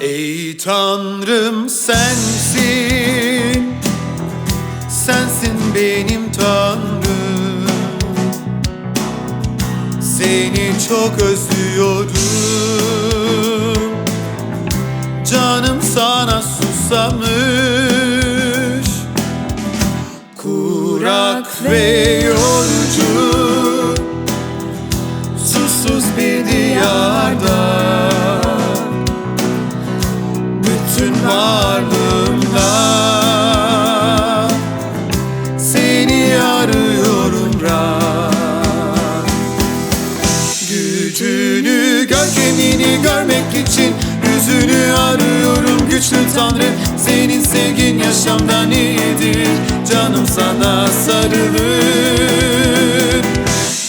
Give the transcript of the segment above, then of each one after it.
Ey Tanrım sensin Sensin benim Tanrım. Seni çok özlüyorum Canım sana susamış. Kurak ve yolcu Susuz bir diyarda görkemini görmek için Yüzünü arıyorum. Güçlü Tanrı Senin sevgin yaşamdan iyidir Canım sana sarılır.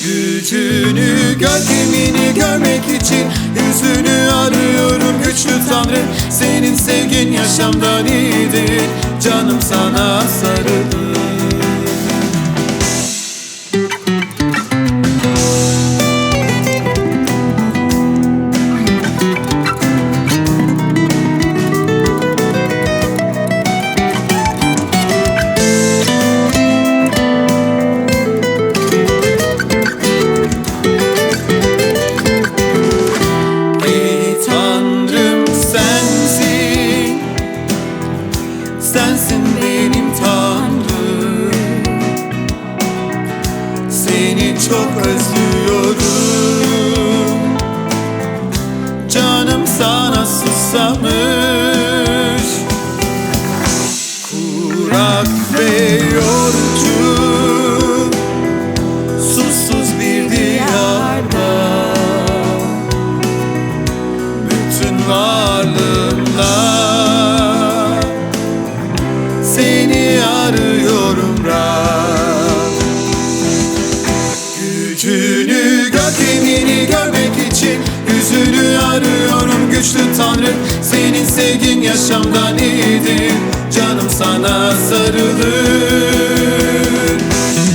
Gücünü, görkemini görmek için Yüzünü arıyorum. Güçlü Tanrı Senin sevgin yaşamdan iyidir Canım sana sarılır Sensin benim Tanrım. Seni çok özlüyorum Gücünü, görkemini görmek için Yüzünü arıyorum güçlü Tanrı Senin sevgin yaşamdan iyidir Canım sana sarılır.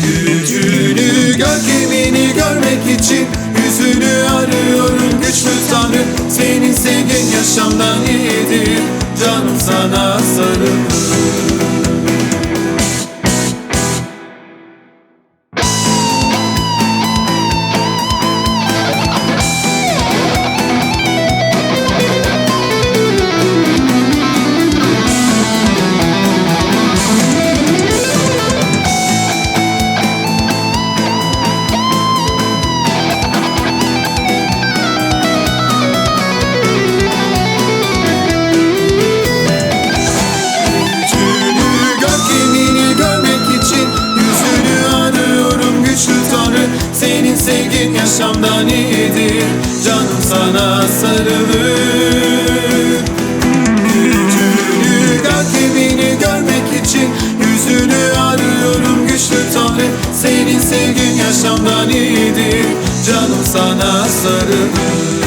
Gücünü, görkemini görmek için Yüzünü arıyorum güçlü Tanrı Senin sevgin yaşamdan iyidir Canım sana sarılır iyidir Canım sana sarılır. Gücünü, görkemini görmek için Yüzünü arıyorum güçlü Tanrı. Senin sevgin yaşamdan iyidir Canım sana sarılır